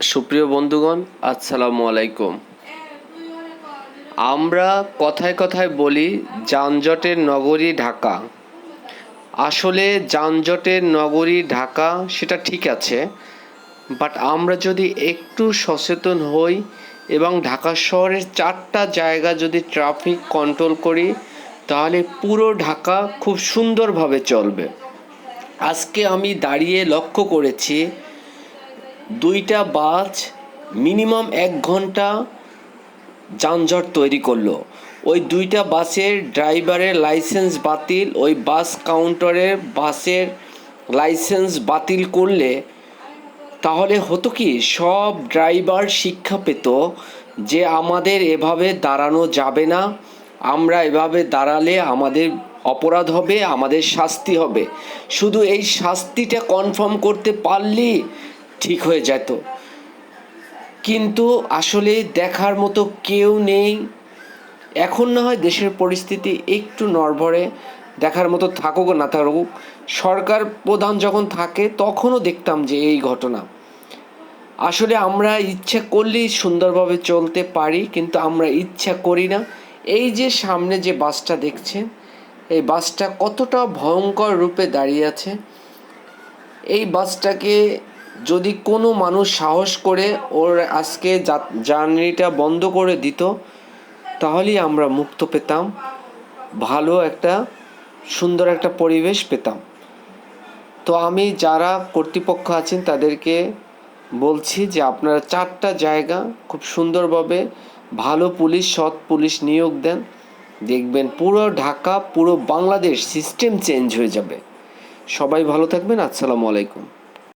সুপ্রিয় বন্ধুগণ, আসসালামু আলাইকুম। আমরা কথায় কথায় বলি, যানজটের নগরী ঢাকা। আসলে যানজটের নগরী ঢাকা, সেটা ঠিক আছে। বাট আমরা যদি একটু সচেতন হই এবং ঢাকা শহরের চারটা জায়গা যদি ট্রাফিক কন্ট্রোল করি, তাহলে পুরো ঢাকা খুব সুন্দরভাবে চলবে। আজকে আমি দাঁড়িয়ে লক্ষ্য করেছি দুইটা বাস মিনিমাম এক ঘণ্টা যানজট তৈরি করল। ওই দুইটা বাসের ড্রাইভারের লাইসেন্স বাতিল, ওই বাস কাউন্টারের বাসের লাইসেন্স বাতিল করলে তাহলে হতো কি, সব ড্রাইভার শিক্ষা পেত যে আমাদের এভাবে দাঁড়ানো যাবে না, আমরা এভাবে দাঁড়ালে আমাদের অপরাধ হবে, আমাদের শাস্তি হবে। শুধু এই শাস্তিটা কনফার্ম করতে পারলেই ঠিক হয়ে যেত কিন্তু আসলে দেখার মতো কেউ নেই। এখন না হয় দেশের পরিস্থিতি একটু নড়বড়ে, দেখার মতো থাকুক না থাকুক, সরকার প্রধান যখন থাকে তখনও দেখতাম যে এই ঘটনা। আসলে আমরা ইচ্ছা করলেই সুন্দরভাবে চলতে পারি, কিন্তু আমরা ইচ্ছা করি না। এই যে সামনে যে বাসটা দেখছেন, এই বাসটা কতটা ভয়ঙ্কর রূপে দাঁড়িয়ে আছে। এই বাসটাকে যদি কোনো মানুষ সাহস করে ওর আজকে জার্নিটা বন্ধ করে দিত, তাহলেই আমরা মুক্ত পেতাম, ভালো একটা, সুন্দর একটা পরিবেশ পেতাম। তো আমি যারা কর্তৃপক্ষ আছেন, তাদেরকে বলছি যে আপনারা চারটা জায়গা খুব সুন্দরভাবে ভালো পুলিশ, সৎ পুলিশ নিয়োগ দেন। দেখবেন পুরো ঢাকা, পুরো বাংলাদেশ সিস্টেম চেঞ্জ হয়ে যাবে। সবাই ভালো থাকবেন, আসসালামু আলাইকুম।